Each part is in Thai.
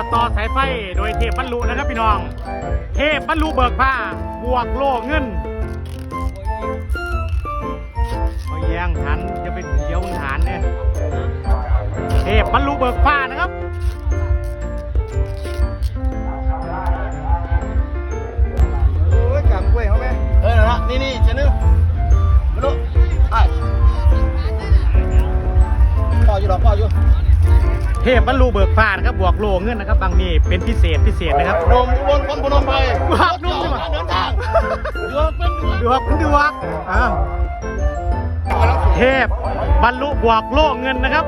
ายไฟโดยเทพบรรลุนะครับพี่น้อง เทพบรรลุเบิกผ้าบวกโลเงินเอาแยงฐานจะเป็นเดี๋ยวมึงฐานเนี่ยเทพบรรลุเบิกผ้านะครับโอ้ยกำกล้วยเขาไหมเออนะนี่นี่เชนึม เทพบรรลุเบิกฟ้านะครับบวกโลเงินนะครับบางนี่เป็นพิเศษพิเศษนะครับนมอุบนคนพนมไปบวกนุ่มจังวะเดินทางเดือกเป็นเดือดวกดวกอ้าเทพบรรลุบวกโลเงินนะครับ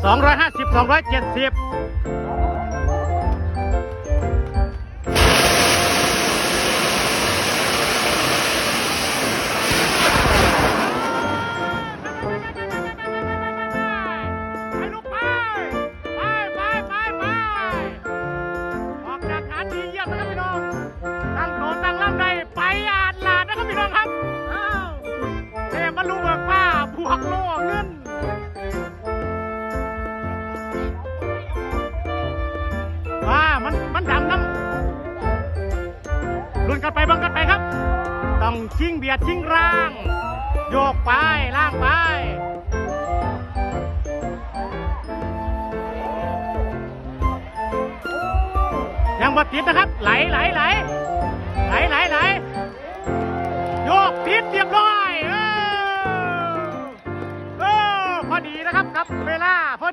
250 270 เทพบรรลุเบิกฟ้าบวกโลเงินว่ามันมันดำน้ำลุ้นกันไปบังกันไปครับ ต้องชิงเบียดชิงร่าง โยกไปล่างไปยังบ่ติดนะครับ ไหลไหลไหลไหลไหลไหล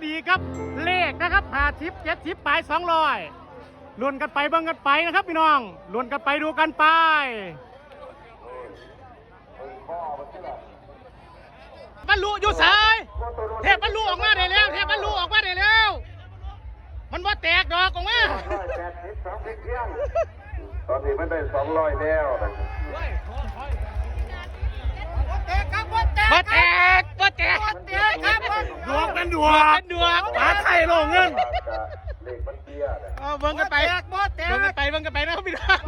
ดีครับเลขนะครับหาทิปเจ็ดทิปไปสองร้อยลุ้นกันไปเบิ่งกันไปนะครับพี่น้องลุ้นกันไปดูกันไปบรรลุอยู่สายเทพบรรลุออกมาได้แล้ว เทพบรรลุออกมาได้แล้ว มันว่าแตกดอกออกมาร้อยแปดสิบสองสิบเที่ยตอนนี้มันได้สองร้อยแล้ว นดวงนดวงหาไข่ลงเงิน เลขมันเตี้ยเอาเบิ้งกันไปเบิ้งกันไปเบิ้งกันไปนะครับพี่น้อง